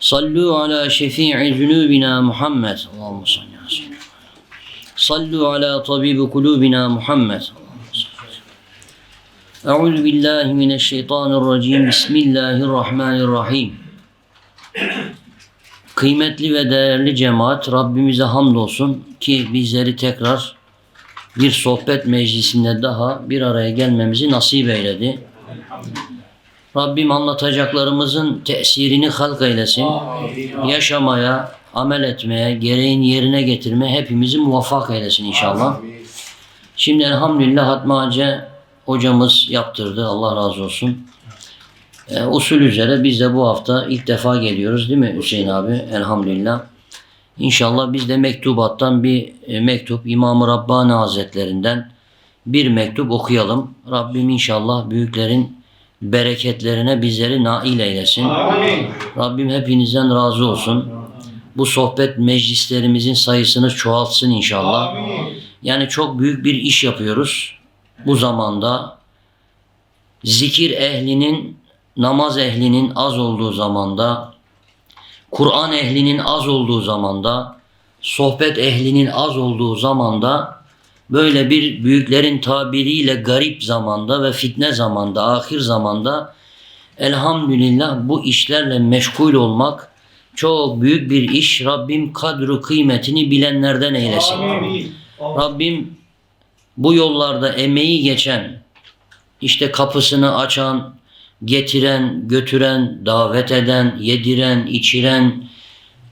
Sallu ala şefi'i zunubina Muhammed. Allahümme salli ala sallam. Sallu ala tabibi kulubina Muhammed. Euzu billahi mineşşeytanirracim. Bismillahirrahmanirrahim. Kıymetli ve değerli cemaat Rabbimize hamdolsun ki bizleri tekrar bir sohbet meclisinde daha bir araya gelmemizi nasip eyledi. Rabbim anlatacaklarımızın tesirini halk eylesin. Yaşamaya, amel etmeye, gereğini yerine getirmeye hepimizi muvaffak eylesin inşallah. Şimdi elhamdülillah Hatma Hacı hocamız yaptırdı. Allah razı olsun. E, usul üzere biz de bu hafta ilk defa geliyoruz değil mi Hüseyin abi? Elhamdülillah. İnşallah biz de mektubattan bir e, mektup İmam-ı Rabbani Hazretlerinden bir mektup okuyalım. Rabbim inşallah büyüklerin bereketlerine bizleri nail eylesin. Rabbim hepinizden razı olsun. Bu sohbet meclislerimizin sayısını çoğaltsın inşallah. Yani çok büyük bir iş yapıyoruz. Bu zamanda zikir ehlinin, namaz ehlinin az olduğu zamanda, Kur'an ehlinin az olduğu zamanda, sohbet ehlinin az olduğu zamanda böyle bir büyüklerin tabiriyle garip zamanda ve fitne zamanda, ahir zamanda elhamdülillah bu işlerle meşgul olmak çok büyük bir iş. Rabbim kadru kıymetini bilenlerden eylesin. Rabbim bu yollarda emeği geçen, işte kapısını açan, getiren, götüren, davet eden, yediren, içiren,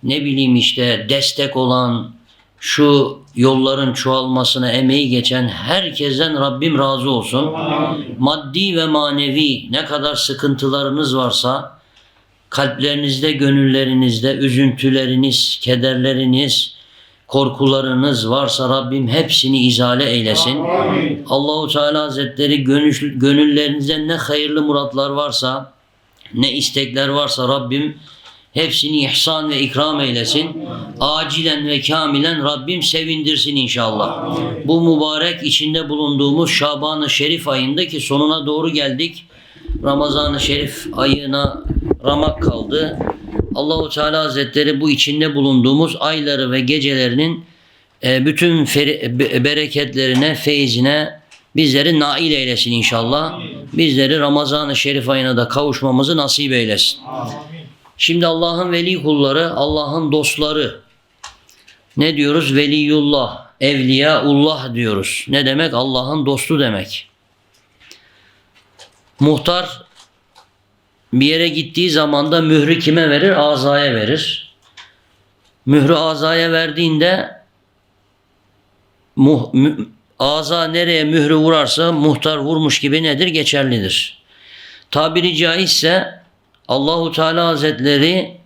ne bileyim işte destek olan, şu yolların çoğalmasına emeği geçen herkesten Rabbim razı olsun. Maddi ve manevi ne kadar sıkıntılarınız varsa kalplerinizde, gönüllerinizde üzüntüleriniz, kederleriniz, korkularınız varsa Rabbim hepsini izale eylesin. Allahu Teala Hazretleri gönül, gönüllerinizde ne hayırlı muratlar varsa, ne istekler varsa Rabbim hepsini ihsan ve ikram eylesin. Acilen ve kamilen Rabbim sevindirsin inşallah. Bu mübarek içinde bulunduğumuz Şaban-ı Şerif ayında ki sonuna doğru geldik. Ramazan-ı Şerif ayına ramak kaldı. Allahu Teala Hazretleri bu içinde bulunduğumuz ayları ve gecelerinin e, bütün bereketlerine, feyzine bizleri nail eylesin inşallah. Bizleri Ramazan-ı Şerif ayına da kavuşmamızı nasip eylesin. Şimdi Allah'ın veli kulları, Allah'ın dostları. Ne diyoruz? Veliyullah, Evliyaullah diyoruz. Ne demek? Allah'ın dostu demek. Muhtar bir yere gittiği zaman da mührü kime verir? Azaya verir. Mührü azaya verdiğinde muh, mü- aza nereye mührü vurarsa muhtar vurmuş gibi nedir? Geçerlidir. Tabiri caizse Allahu Teala Hazretleri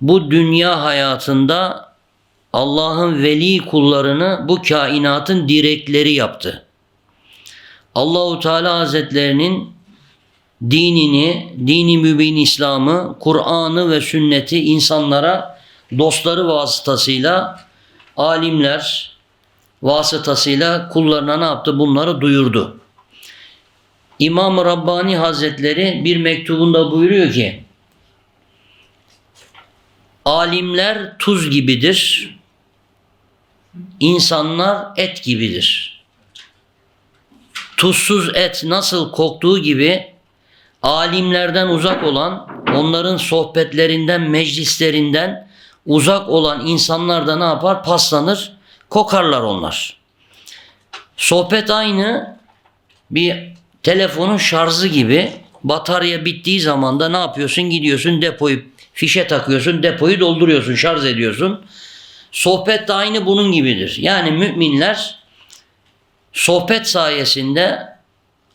bu dünya hayatında Allah'ın veli kullarını bu kainatın direkleri yaptı. Allahu Teala Hazretlerinin dinini, dini mübin İslam'ı, Kur'an'ı ve sünneti insanlara dostları vasıtasıyla alimler vasıtasıyla kullarına ne yaptı? Bunları duyurdu. İmam-ı Rabbani Hazretleri bir mektubunda buyuruyor ki alimler tuz gibidir, insanlar et gibidir. Tuzsuz et nasıl koktuğu gibi alimlerden uzak olan, onların sohbetlerinden, meclislerinden uzak olan insanlar da ne yapar? Paslanır, kokarlar onlar. Sohbet aynı bir telefonun şarjı gibi batarya bittiği zaman da ne yapıyorsun? Gidiyorsun depoyu fişe takıyorsun, depoyu dolduruyorsun, şarj ediyorsun. Sohbet de aynı bunun gibidir. Yani müminler sohbet sayesinde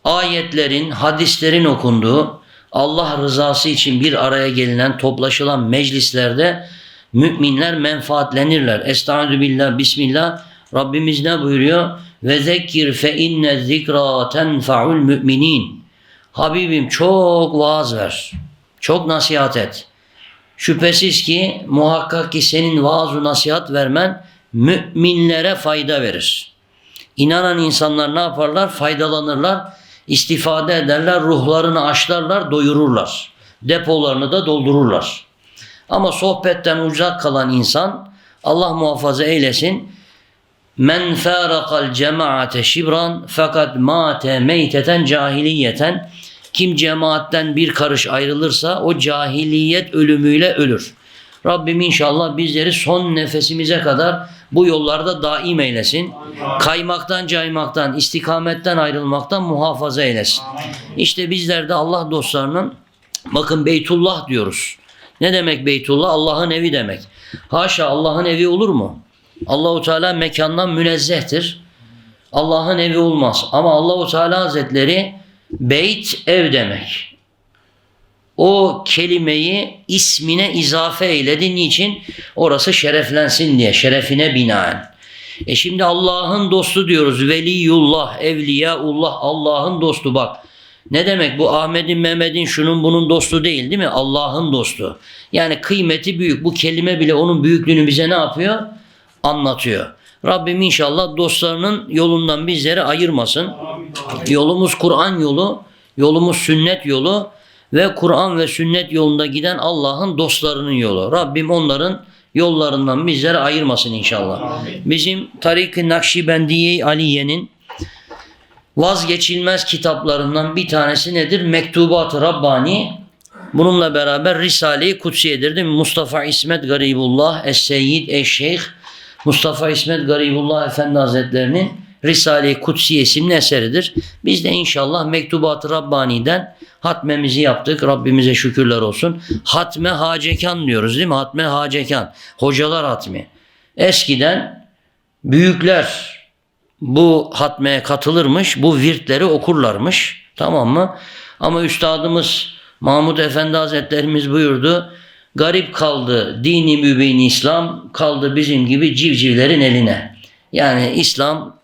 ayetlerin, hadislerin okunduğu, Allah rızası için bir araya gelinen, toplaşılan meclislerde müminler menfaatlenirler. Estaizu billah, bismillah. Rabbimiz ne buyuruyor? Ve zekkir fe inne zikra tenfa'ul müminin. Habibim çok vaaz ver. Çok nasihat et. Şüphesiz ki muhakkak ki senin vaaz nasihat vermen müminlere fayda verir. İnanan insanlar ne yaparlar? Faydalanırlar, istifade ederler, ruhlarını aşlarlar, doyururlar. Depolarını da doldururlar. Ama sohbetten uzak kalan insan Allah muhafaza eylesin. Men farakal cemaate şibran fakat mate meyteten cahiliyeten kim cemaatten bir karış ayrılırsa o cahiliyet ölümüyle ölür. Rabbim inşallah bizleri son nefesimize kadar bu yollarda daim eylesin. Kaymaktan, caymaktan, istikametten ayrılmaktan muhafaza eylesin. İşte bizler de Allah dostlarının bakın Beytullah diyoruz. Ne demek Beytullah? Allah'ın evi demek. Haşa Allah'ın evi olur mu? Allahu Teala mekandan münezzehtir. Allah'ın evi olmaz. Ama Allahu Teala Hazretleri beyt ev demek. O kelimeyi ismine izafe eyledi. Niçin? Orası şereflensin diye. Şerefine binaen. E şimdi Allah'ın dostu diyoruz. Veliyullah, evliyaullah, Allah'ın dostu bak. Ne demek bu Ahmet'in, Mehmet'in, şunun bunun dostu değil değil mi? Allah'ın dostu. Yani kıymeti büyük. Bu kelime bile onun büyüklüğünü bize ne yapıyor? Anlatıyor. Rabbim inşallah dostlarının yolundan bizleri ayırmasın. Yolumuz Kur'an yolu, yolumuz sünnet yolu ve Kur'an ve sünnet yolunda giden Allah'ın dostlarının yolu. Rabbim onların yollarından bizleri ayırmasın inşallah. Bizim Tarik-i Nakşibendiye Aliye'nin vazgeçilmez kitaplarından bir tanesi nedir? Mektubat-ı Rabbani. Bununla beraber Risale-i Kutsiye'dir değil mi? Mustafa İsmet Garibullah Es-Seyyid Eşşeyh Mustafa İsmet Garibullah Efendi Hazretlerinin Risale-i Kutsi isimli eseridir. Biz de inşallah Mektubat-ı Rabbani'den hatmemizi yaptık. Rabbimize şükürler olsun. Hatme Hacekan diyoruz değil mi? Hatme Hacekan. Hocalar hatmi. Eskiden büyükler bu hatmeye katılırmış, bu virtleri okurlarmış. Tamam mı? Ama üstadımız Mahmud Efendi Hazretlerimiz buyurdu. Garip kaldı dini mübin İslam kaldı bizim gibi civcivlerin eline. Yani İslam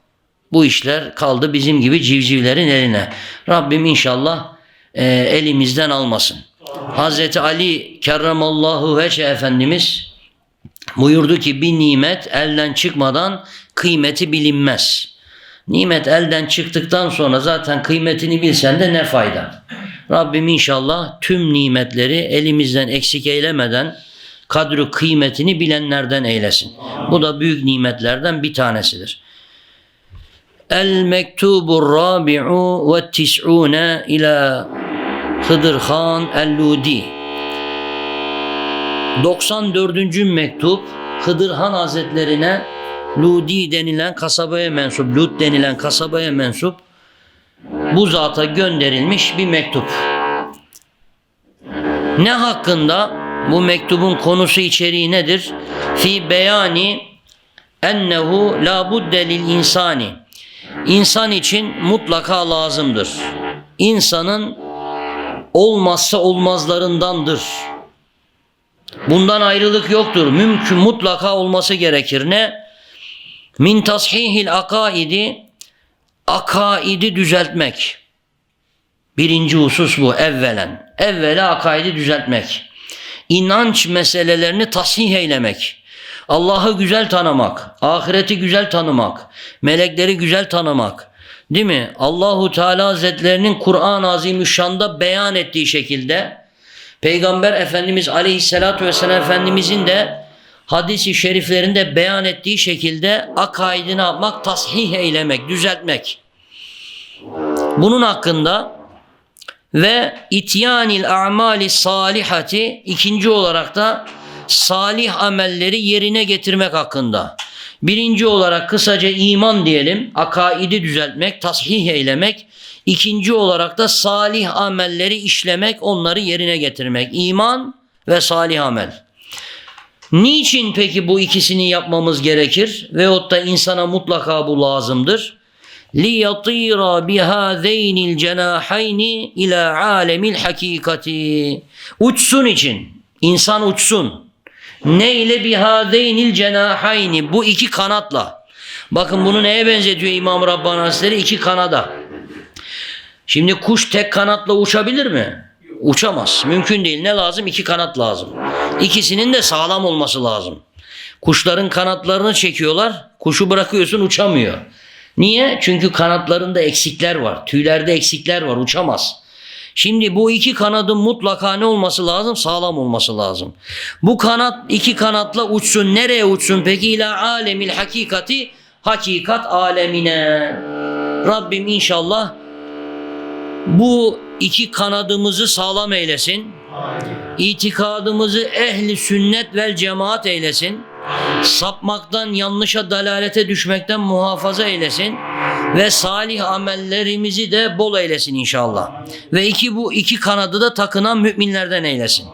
bu işler kaldı bizim gibi civcivlerin eline. Rabbim inşallah e, elimizden almasın. Hazreti Ali kerramallahu veçhe Efendimiz buyurdu ki bir nimet elden çıkmadan kıymeti bilinmez. Nimet elden çıktıktan sonra zaten kıymetini bilsen de ne fayda. Rabbim inşallah tüm nimetleri elimizden eksik eylemeden kadru kıymetini bilenlerden eylesin. Bu da büyük nimetlerden bir tanesidir. El mektubur rabi'u ve tis'une ila Hıdır Han el-Ludi 94. mektup Hıdır Han Hazretlerine Ludi denilen kasabaya mensup, Lut denilen kasabaya mensup bu zata gönderilmiş bir mektup. Ne hakkında? Bu mektubun konusu içeriği nedir? Fi beyani ennehu la budde lil insani. İnsan için mutlaka lazımdır. İnsanın olmazsa olmazlarındandır. Bundan ayrılık yoktur. Mümkün mutlaka olması gerekir. Ne? Min tashihil akaidi akaidi düzeltmek. Birinci husus bu evvelen. Evvela akaidi düzeltmek. İnanç meselelerini tasih eylemek. Allah'ı güzel tanımak, ahireti güzel tanımak, melekleri güzel tanımak. Değil mi? Allahu Teala Hazretlerinin Kur'an-ı Azimüşşan'da beyan ettiği şekilde Peygamber Efendimiz Aleyhisselatü Vesselam Efendimizin de hadisi şeriflerinde beyan ettiği şekilde akaidini yapmak, tasih eylemek, düzeltmek. Bunun hakkında ve ityanil a'mali salihati ikinci olarak da salih amelleri yerine getirmek hakkında. Birinci olarak kısaca iman diyelim, akaidi düzeltmek, tasih eylemek. İkinci olarak da salih amelleri işlemek, onları yerine getirmek. İman ve salih amel. Niçin peki bu ikisini yapmamız gerekir? Veyahut da insana mutlaka bu lazımdır. liyatira bihâzeynil cenâhayni ila alemil hakikati. Uçsun için. insan uçsun. Ne ile bihâzeynil cenâhayni. Bu iki kanatla. Bakın bunu neye benzetiyor İmam Rabbani Hazretleri? İki kanada. Şimdi kuş tek kanatla uçabilir mi? Uçamaz. Mümkün değil. Ne lazım? İki kanat lazım. İkisinin de sağlam olması lazım. Kuşların kanatlarını çekiyorlar. Kuşu bırakıyorsun uçamıyor. Niye? Çünkü kanatlarında eksikler var. Tüylerde eksikler var. Uçamaz. Şimdi bu iki kanadın mutlaka ne olması lazım? Sağlam olması lazım. Bu kanat iki kanatla uçsun. Nereye uçsun? Peki ila alemil hakikati hakikat alemine. Rabbim inşallah bu iki kanadımızı sağlam eylesin. İtikadımızı ehli sünnet vel cemaat eylesin. Sapmaktan, yanlışa, dalalete düşmekten muhafaza eylesin. Ve salih amellerimizi de bol eylesin inşallah. Ve iki bu iki kanadı da takınan müminlerden eylesin.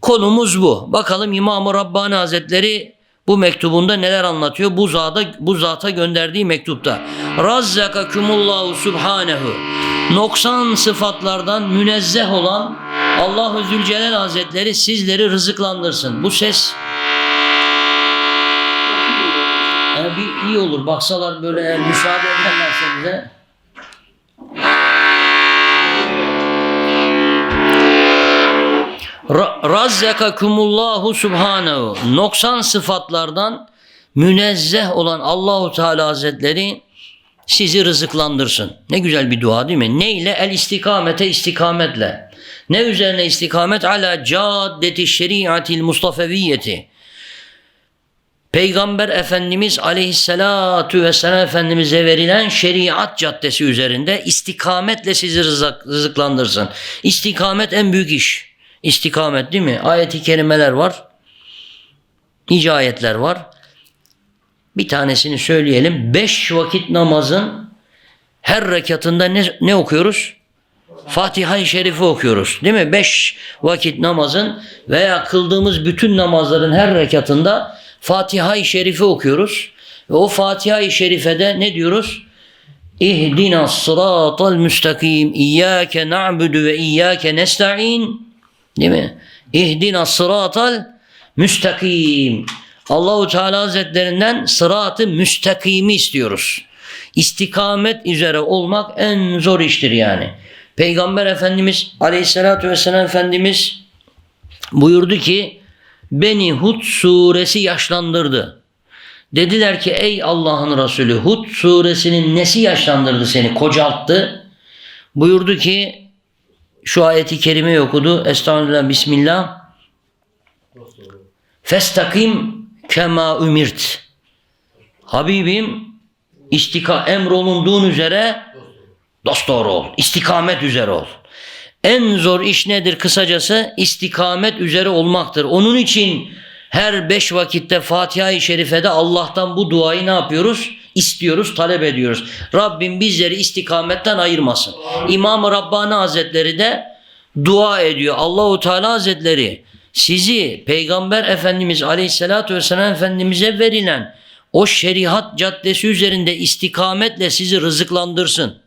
Konumuz bu. Bakalım İmam-ı Rabbani Hazretleri bu mektubunda neler anlatıyor? Bu zata, bu zata gönderdiği mektupta. Razzakakumullahu subhanehu. Noksan sıfatlardan münezzeh olan Allahu Zülcelal Hazretleri sizleri rızıklandırsın. Bu ses yani bir iyi olur. Baksalar böyle eğer müsaade ederlerse bize. Ra- Razzakakumullahu subhanehu. Noksan sıfatlardan münezzeh olan Allahu Teala Hazretleri sizi rızıklandırsın. Ne güzel bir dua değil mi? Ne ile? El istikamete istikametle. Ne üzerine istikamet? Ala caddeti şeriatil mustafeviyeti. Peygamber Efendimiz aleyhissalatu vesselam Efendimiz'e verilen şeriat caddesi üzerinde istikametle sizi rızık, rızıklandırsın. İstikamet en büyük iş. İstikamet değil mi? Ayet-i kerimeler var. Nice ayetler var. Bir tanesini söyleyelim. Beş vakit namazın her rekatında ne, ne okuyoruz? Fatiha-i Şerifi okuyoruz. Değil mi? Beş vakit namazın veya kıldığımız bütün namazların her rekatında Fatiha-i Şerifi okuyoruz. Ve o Fatiha-i Şerife'de ne diyoruz? İhdina sıratal müstakim. İyyâke na'budu ve iyyâke nesta'in. Değil mi? İhdina sıratal müstakim. Allahu Teala Hazretlerinden sıratı müstakimi istiyoruz. İstikamet üzere olmak en zor iştir yani. Peygamber Efendimiz Aleyhisselatü Vesselam Efendimiz buyurdu ki Beni Hud suresi yaşlandırdı. Dediler ki ey Allah'ın Resulü Hud suresinin nesi yaşlandırdı seni kocalttı? Buyurdu ki şu ayeti kerime okudu. Estağfirullah Bismillah. Festakim kema ümirt. Habibim istika emrolunduğun üzere dosdoğru ol. İstikamet üzere ol. En zor iş nedir kısacası? İstikamet üzere olmaktır. Onun için her beş vakitte Fatiha-i Şerife'de Allah'tan bu duayı ne yapıyoruz? İstiyoruz, talep ediyoruz. Rabbim bizleri istikametten ayırmasın. İmam-ı Rabbani Hazretleri de dua ediyor. Allahu Teala Hazretleri sizi Peygamber Efendimiz Aleyhisselatü Vesselam Efendimiz'e verilen o şeriat caddesi üzerinde istikametle sizi rızıklandırsın.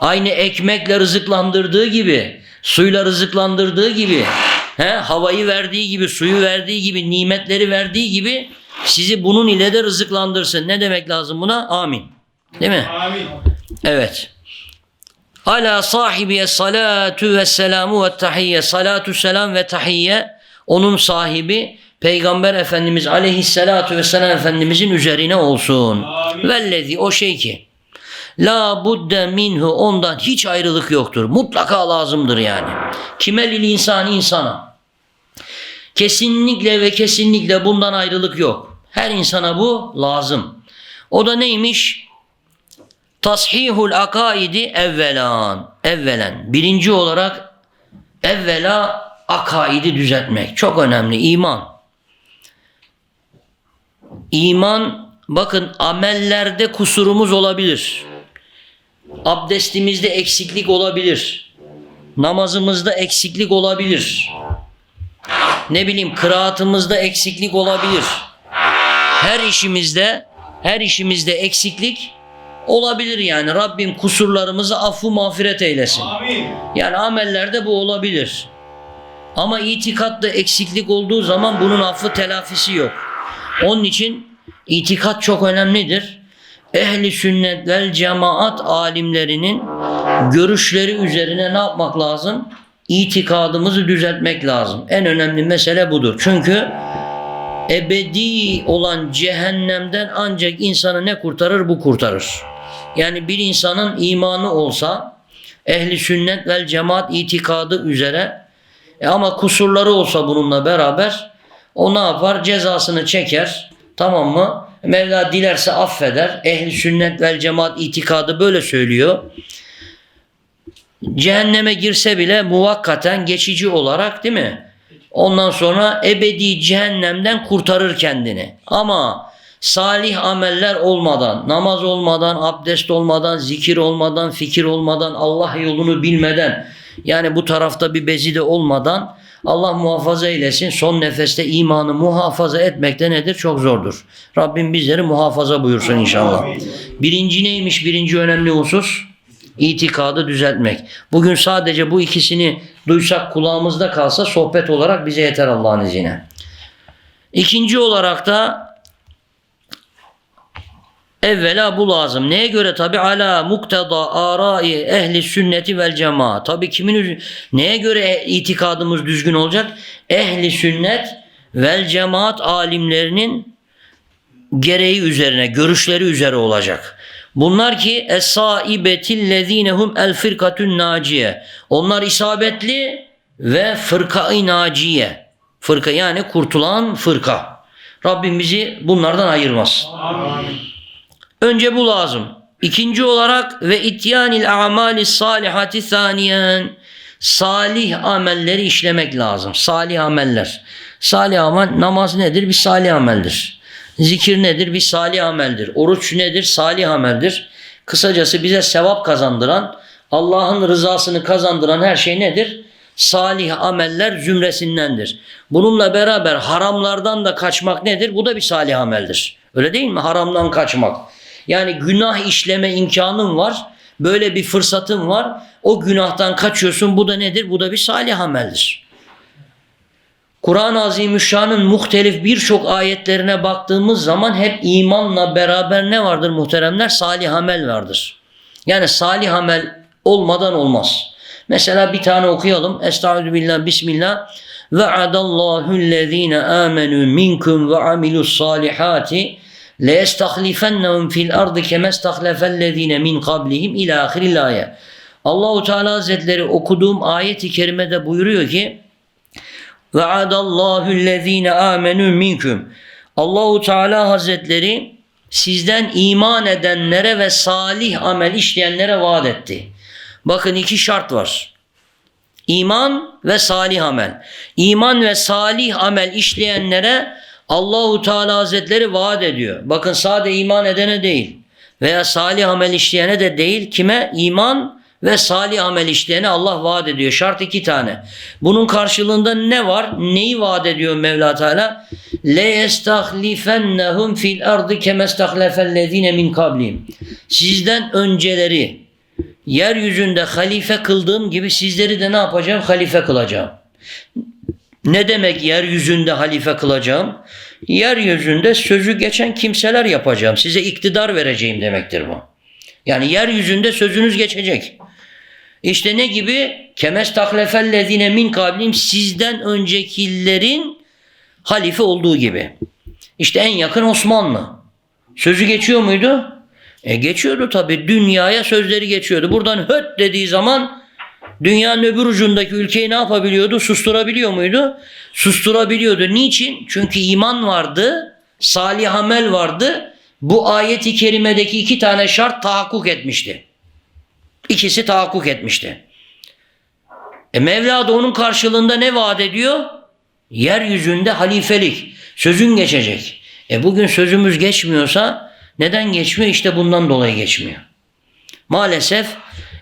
Aynı ekmekle rızıklandırdığı gibi, suyla rızıklandırdığı gibi, he, havayı verdiği gibi, suyu verdiği gibi, nimetleri verdiği gibi sizi bunun ile de rızıklandırsın. Ne demek lazım buna? Amin. Değil mi? Amin. Evet. Ala sahibiye salatu ve selamu ve tahiyye. Salatu selam ve tahiyye onun sahibi Peygamber Efendimiz aleyhissalatu vesselam Efendimizin üzerine olsun. Amin. Vellezi o şey ki La budde minhu ondan hiç ayrılık yoktur. Mutlaka lazımdır yani. Kime lil insan insana. Kesinlikle ve kesinlikle bundan ayrılık yok. Her insana bu lazım. O da neymiş? Tashihul akaidi evvelan. Evvelen. Birinci olarak evvela akaidi düzeltmek. Çok önemli. İman. İman bakın amellerde kusurumuz olabilir. Abdestimizde eksiklik olabilir. Namazımızda eksiklik olabilir. Ne bileyim kıraatımızda eksiklik olabilir. Her işimizde her işimizde eksiklik Olabilir yani Rabbim kusurlarımızı affu mağfiret eylesin. Amin. Yani amellerde bu olabilir. Ama itikatta eksiklik olduğu zaman bunun affı telafisi yok. Onun için itikat çok önemlidir. Ehli sünnet vel cemaat alimlerinin görüşleri üzerine ne yapmak lazım? İtikadımızı düzeltmek lazım. En önemli mesele budur. Çünkü ebedi olan cehennemden ancak insanı ne kurtarır? Bu kurtarır. Yani bir insanın imanı olsa ehli sünnet vel cemaat itikadı üzere e ama kusurları olsa bununla beraber o ne yapar? Cezasını çeker. Tamam mı? Mevla dilerse affeder. Ehli sünnet vel cemaat itikadı böyle söylüyor. Cehenneme girse bile muvakkaten geçici olarak değil mi? Ondan sonra ebedi cehennemden kurtarır kendini. Ama salih ameller olmadan, namaz olmadan, abdest olmadan, zikir olmadan, fikir olmadan, Allah yolunu bilmeden, yani bu tarafta bir bezide olmadan Allah muhafaza eylesin. Son nefeste imanı muhafaza etmek de nedir? Çok zordur. Rabbim bizleri muhafaza buyursun inşallah. Birinci neymiş? Birinci önemli husus itikadı düzeltmek. Bugün sadece bu ikisini duysak kulağımızda kalsa sohbet olarak bize yeter Allah'ın izniyle. İkinci olarak da evvela bu lazım. Neye göre tabi ala mukteda arai ehli sünneti vel cemaat. Tabi kimin neye göre itikadımız düzgün olacak? Ehli sünnet vel cemaat alimlerinin gereği üzerine, görüşleri üzere olacak. Bunlar ki esaibetillezînehum el firkatun naciye. Onlar isabetli ve fırka-i naciye. Fırka yani kurtulan fırka. Rabbim bizi bunlardan ayırmaz. Önce bu lazım. İkinci olarak ve ityanil amali salihati saniyen. Salih amelleri işlemek lazım. Salih ameller. Salih amel namaz nedir? Bir salih ameldir. Zikir nedir? Bir salih ameldir. Oruç nedir? Salih ameldir. Kısacası bize sevap kazandıran, Allah'ın rızasını kazandıran her şey nedir? Salih ameller zümresindendir. Bununla beraber haramlardan da kaçmak nedir? Bu da bir salih ameldir. Öyle değil mi? Haramdan kaçmak. Yani günah işleme imkanın var. Böyle bir fırsatın var. O günahtan kaçıyorsun. Bu da nedir? Bu da bir salih ameldir. Kur'an-ı Azimüşşan'ın muhtelif birçok ayetlerine baktığımız zaman hep imanla beraber ne vardır muhteremler? Salih amel vardır. Yani salih amel olmadan olmaz. Mesela bir tane okuyalım. Estaizu billah, bismillah. Ve'adallahu allazine amenu minkum ve amilus salihati لَيَسْتَخْلِفَنَّهُمْ فِي الْأَرْضِ كَمَا اسْتَخْلَفَ الَّذ۪ينَ مِنْ قَبْلِهِمْ اِلَى آخِرِ الْآيَةِ Allahu Teala Hazretleri okuduğum ayeti kerimede buyuruyor ki وَعَدَ اللّٰهُ الَّذ۪ينَ آمَنُوا مِنْكُمْ Allahu Teala Hazretleri sizden iman edenlere ve salih amel işleyenlere vaat etti. Bakın iki şart var. İman ve salih amel. İman ve salih amel işleyenlere Allahu Teala Hazretleri vaat ediyor. Bakın sade iman edene değil veya salih amel işleyene de değil. Kime? İman ve salih amel işleyene Allah vaat ediyor. Şart iki tane. Bunun karşılığında ne var? Neyi vaat ediyor Mevla Teala? Le yestahlifennehum fil ardı kemestahlefellezine min kablihim. Sizden önceleri yeryüzünde halife kıldığım gibi sizleri de ne yapacağım? Halife kılacağım. Ne demek yeryüzünde halife kılacağım? Yeryüzünde sözü geçen kimseler yapacağım. Size iktidar vereceğim demektir bu. Yani yeryüzünde sözünüz geçecek. İşte ne gibi? Kemes tahlefellezine min kablim sizden öncekilerin halife olduğu gibi. İşte en yakın Osmanlı. Sözü geçiyor muydu? E geçiyordu tabi. Dünyaya sözleri geçiyordu. Buradan höt dediği zaman dünyanın öbür ucundaki ülkeyi ne yapabiliyordu? Susturabiliyor muydu? Susturabiliyordu. Niçin? Çünkü iman vardı, salih amel vardı. Bu ayeti kerimedeki iki tane şart tahakkuk etmişti. İkisi tahakkuk etmişti. E Mevla da onun karşılığında ne vaat ediyor? Yeryüzünde halifelik. Sözün geçecek. E bugün sözümüz geçmiyorsa neden geçmiyor? İşte bundan dolayı geçmiyor. Maalesef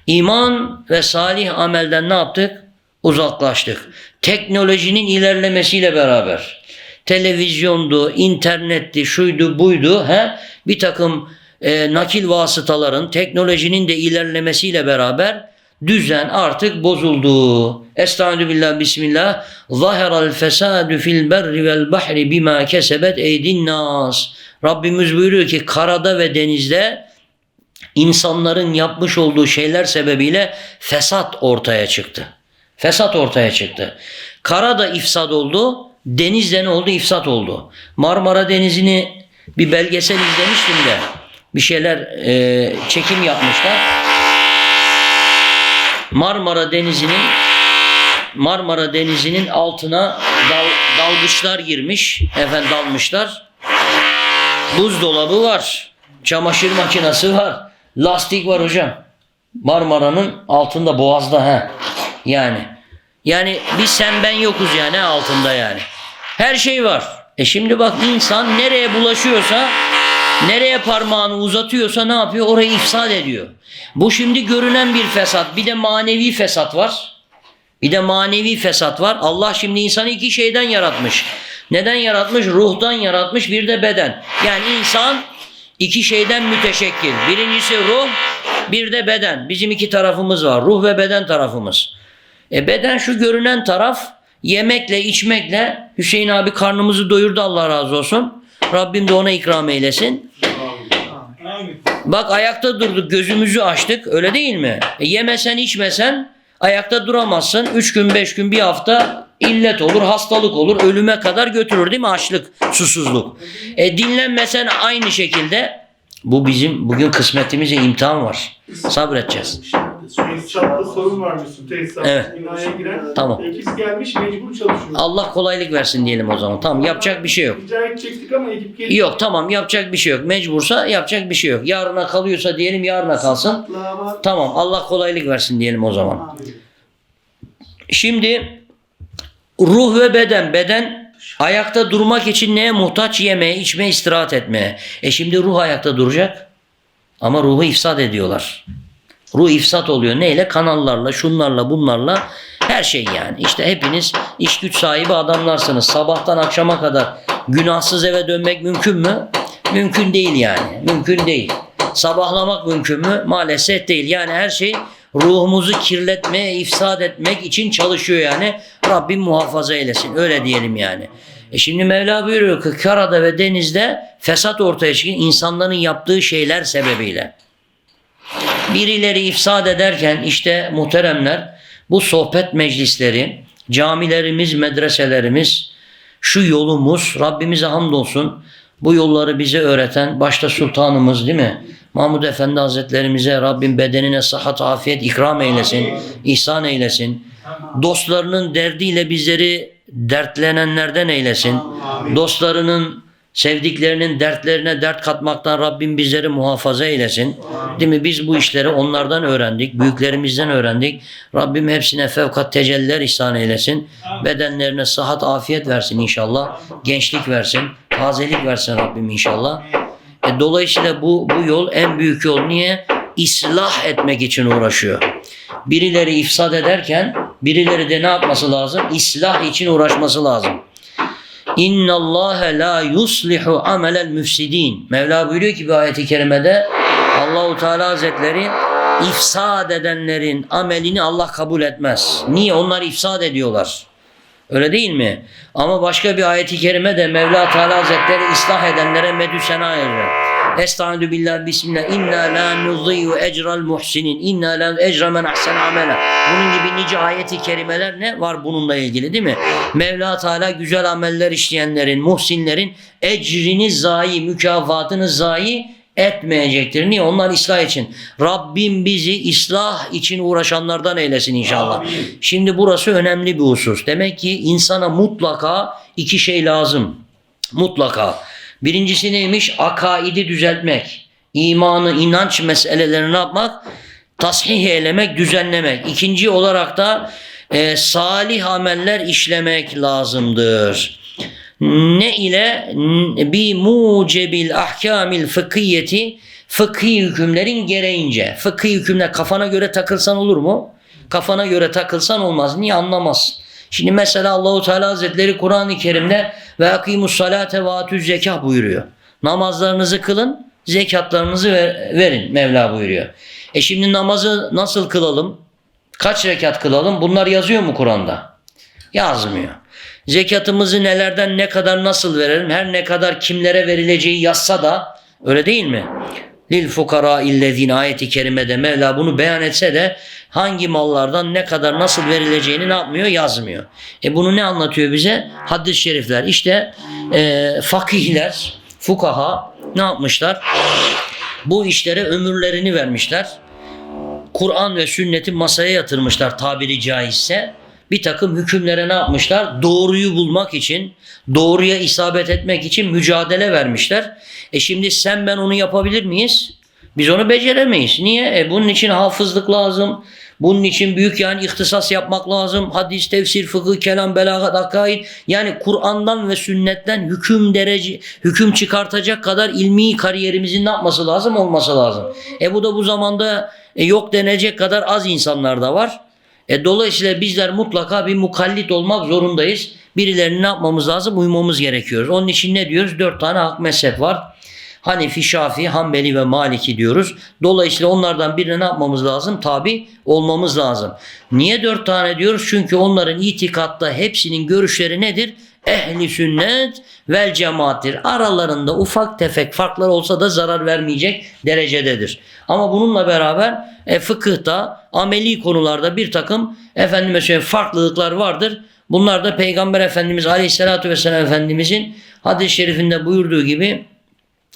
iman ve salih amelden ne yaptık? Uzaklaştık. Teknolojinin ilerlemesiyle beraber televizyondu, internetti, şuydu, buydu. He? Bir takım e, nakil vasıtaların, teknolojinin de ilerlemesiyle beraber düzen artık bozuldu. Estaizu billah bismillah. Zaheral fesadu fil berri vel bahri bima kesebet eydin nas. Rabbimiz buyuruyor ki karada ve denizde insanların yapmış olduğu şeyler sebebiyle fesat ortaya çıktı. Fesat ortaya çıktı. Kara da ifsad oldu, denizde ne oldu? İfsat oldu. Marmara Denizi'ni bir belgesel izlemiştim de bir şeyler e, çekim yapmışlar. Marmara Denizi'nin Marmara Denizi'nin altına dal, dalgıçlar girmiş, efendim dalmışlar. Buzdolabı var. Çamaşır makinesi var. Lastik var hocam. Marmara'nın altında boğazda ha. Yani yani biz sen ben yokuz yani altında yani. Her şey var. E şimdi bak insan nereye bulaşıyorsa nereye parmağını uzatıyorsa ne yapıyor? Orayı ifsad ediyor. Bu şimdi görünen bir fesat. Bir de manevi fesat var. Bir de manevi fesat var. Allah şimdi insanı iki şeyden yaratmış. Neden yaratmış? Ruhtan yaratmış bir de beden. Yani insan iki şeyden müteşekkil. Birincisi ruh, bir de beden. Bizim iki tarafımız var. Ruh ve beden tarafımız. E beden şu görünen taraf yemekle içmekle Hüseyin abi karnımızı doyurdu Allah razı olsun. Rabbim de ona ikram eylesin. Bak ayakta durduk gözümüzü açtık öyle değil mi? E yemesen içmesen ayakta duramazsın. Üç gün beş gün bir hafta illet olur hastalık olur ölüme kadar götürür değil mi açlık susuzluk. E dinlenmesen aynı şekilde bu bizim bugün kısmetimize imtihan var. Sabredeceğiz. Tesisatlı sorun varmışsın tesisat. Evet. Binaya giren. Tamam. Ekip gelmiş mecbur çalışıyor. Allah kolaylık versin diyelim o zaman. Tamam yapacak bir şey yok. Rica edecektik ama ekip geliyor. Yok tamam yapacak bir şey yok. Mecbursa yapacak bir şey yok. Yarına kalıyorsa diyelim yarına kalsın. Ama Tamam Allah kolaylık versin diyelim o zaman. Şimdi ruh ve beden. Beden ayakta durmak için neye muhtaç? Yemeye, içmeye, istirahat etmeye. E şimdi ruh ayakta duracak. Ama ruhu ifsad ediyorlar. Ruh ifsat oluyor. Neyle? Kanallarla, şunlarla, bunlarla. Her şey yani. İşte hepiniz iş güç sahibi adamlarsınız. Sabahtan akşama kadar günahsız eve dönmek mümkün mü? Mümkün değil yani. Mümkün değil. Sabahlamak mümkün mü? Maalesef değil. Yani her şey ruhumuzu kirletmeye, ifsad etmek için çalışıyor yani. Rabbim muhafaza eylesin. Öyle diyelim yani. E şimdi Mevla buyuruyor ki karada ve denizde fesat ortaya çıkıyor insanların yaptığı şeyler sebebiyle birileri ifsad ederken işte muhteremler bu sohbet meclisleri, camilerimiz, medreselerimiz, şu yolumuz Rabbimize hamdolsun bu yolları bize öğreten başta sultanımız değil mi? Mahmud Efendi Hazretlerimize Rabbim bedenine sıhhat, afiyet ikram eylesin, ihsan eylesin. Dostlarının derdiyle bizleri dertlenenlerden eylesin. Dostlarının Sevdiklerinin dertlerine dert katmaktan Rabbim bizleri muhafaza eylesin. Değil mi? Biz bu işleri onlardan öğrendik. Büyüklerimizden öğrendik. Rabbim hepsine fevkat tecelliler ihsan eylesin. Bedenlerine sıhhat, afiyet versin inşallah. Gençlik versin. Tazelik versin Rabbim inşallah. E, dolayısıyla bu, bu yol en büyük yol. Niye? İslah etmek için uğraşıyor. Birileri ifsad ederken birileri de ne yapması lazım? İslah için uğraşması lazım. İnna Allah la yuslihu amelel müfsidin. Mevla buyuruyor ki bir ayeti kerimede Allahu Teala Hazretleri ifsad edenlerin amelini Allah kabul etmez. Niye? Onlar ifsad ediyorlar. Öyle değil mi? Ama başka bir ayeti kerime de Mevla Teala Hazretleri ıslah edenlere medü sena ediyor. Estaizu billah bismillah. İnna la nudhiyu ecral muhsinin. İnna la ecra men ahsen amela. Bunun gibi nice ayeti kerimeler ne var bununla ilgili değil mi? Mevla Teala güzel ameller işleyenlerin, muhsinlerin ecrini zayi, mükafatını zayi etmeyecektir. Niye? Onlar ıslah için. Rabbim bizi ıslah için uğraşanlardan eylesin inşallah. Şimdi burası önemli bir husus. Demek ki insana mutlaka iki şey lazım. Mutlaka. Birincisi neymiş? Akaidi düzeltmek. İmanı, inanç meselelerini ne yapmak? Tasih eylemek, düzenlemek. İkinci olarak da e, salih ameller işlemek lazımdır. Ne ile bi mucebil ahkamil fıkhiyeti fıkhi hükümlerin gereğince. Fıkhi hükümler kafana göre takılsan olur mu? Kafana göre takılsan olmaz. Niye anlamaz? Şimdi mesela Allahu Teala Hazretleri Kur'an-ı Kerim'de ve akimus salate ve atüz zekah buyuruyor. Namazlarınızı kılın, zekatlarınızı ver- verin Mevla buyuruyor. E şimdi namazı nasıl kılalım? Kaç rekat kılalım? Bunlar yazıyor mu Kur'an'da? Yazmıyor. Zekatımızı nelerden ne kadar nasıl verelim? Her ne kadar kimlere verileceği yazsa da öyle değil mi? Lil fukara illezine ayeti kerimede Mevla bunu beyan etse de hangi mallardan ne kadar nasıl verileceğini ne yapmıyor? Yazmıyor. E bunu ne anlatıyor bize? Hadis-i şerifler. İşte e, fakihler, fukaha ne yapmışlar? Bu işlere ömürlerini vermişler. Kur'an ve sünneti masaya yatırmışlar tabiri caizse. Bir takım hükümlere ne yapmışlar? Doğruyu bulmak için, doğruya isabet etmek için mücadele vermişler. E şimdi sen ben onu yapabilir miyiz? Biz onu beceremeyiz. Niye? E bunun için hafızlık lazım. Bunun için büyük yani ihtisas yapmak lazım. Hadis, tefsir, fıkıh, kelam, belagat, akaid. Yani Kur'an'dan ve sünnetten hüküm derece hüküm çıkartacak kadar ilmi kariyerimizin ne yapması lazım? Olması lazım. E bu da bu zamanda e, yok denecek kadar az insanlar da var. E, dolayısıyla bizler mutlaka bir mukallit olmak zorundayız. Birilerini ne yapmamız lazım? Uymamız gerekiyor. Onun için ne diyoruz? Dört tane hak mezhep var. Hanefi, Şafii, Hanbeli ve Maliki diyoruz. Dolayısıyla onlardan birine ne yapmamız lazım? Tabi olmamız lazım. Niye dört tane diyoruz? Çünkü onların itikatta hepsinin görüşleri nedir? Ehli sünnet vel cemaattir. Aralarında ufak tefek farklar olsa da zarar vermeyecek derecededir. Ama bununla beraber e, fıkıhta, ameli konularda bir takım efendime söyleyeyim farklılıklar vardır. Bunlar da Peygamber Efendimiz Aleyhisselatü Vesselam Efendimizin hadis-i şerifinde buyurduğu gibi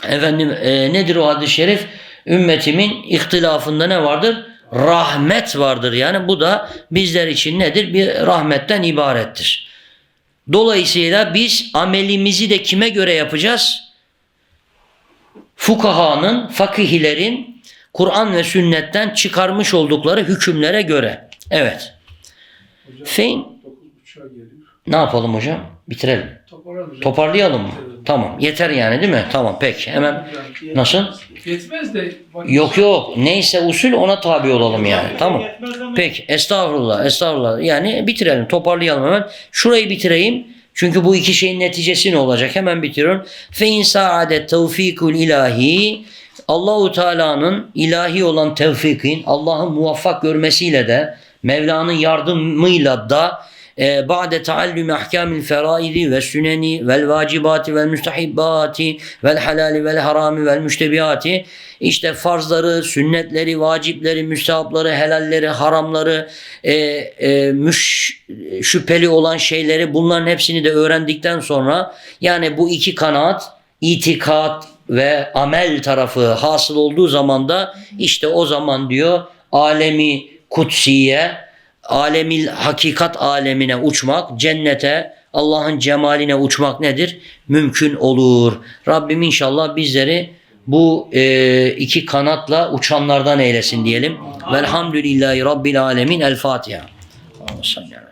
Efendim e, nedir o hadis-i şerif? Ümmetimin ihtilafında ne vardır? Rahmet vardır. Yani bu da bizler için nedir? Bir rahmetten ibarettir. Dolayısıyla biz amelimizi de kime göre yapacağız? Fukahanın, fakihlerin Kur'an ve sünnetten çıkarmış oldukları hükümlere göre. Evet. Fein 9.30'a geliyor. ne yapalım hocam? Bitirelim. Toparlayalım mı? Tamam. Yeter yani değil mi? Tamam peki. Hemen nasıl? Yetmez de Yok yok. Neyse usul ona tabi olalım yani. Tamam. Peki. Estağfurullah. Estağfurullah. Yani bitirelim. Toparlayalım hemen. Şurayı bitireyim. Çünkü bu iki şeyin neticesi ne olacak? Hemen bitiriyorum. Fe in saadet tevfikul ilahi Allahu Teala'nın ilahi olan tevfikin Allah'ın muvaffak görmesiyle de Mevla'nın yardımıyla da ba'de taallüm ahkamil feraidi ve süneni vel vacibati vel müstehibbati vel halali vel harami vel müştebihati işte farzları, sünnetleri, vacipleri, müstehapları, helalleri, haramları, e, e, müş, şüpheli olan şeyleri bunların hepsini de öğrendikten sonra yani bu iki kanaat itikat ve amel tarafı hasıl olduğu zaman da işte o zaman diyor alemi kutsiye alemil hakikat alemine uçmak, cennete, Allah'ın cemaline uçmak nedir? Mümkün olur. Rabbim inşallah bizleri bu e, iki kanatla uçanlardan eylesin diyelim. Velhamdülillahi Rabbil Alemin. El Fatiha. Seyyidina.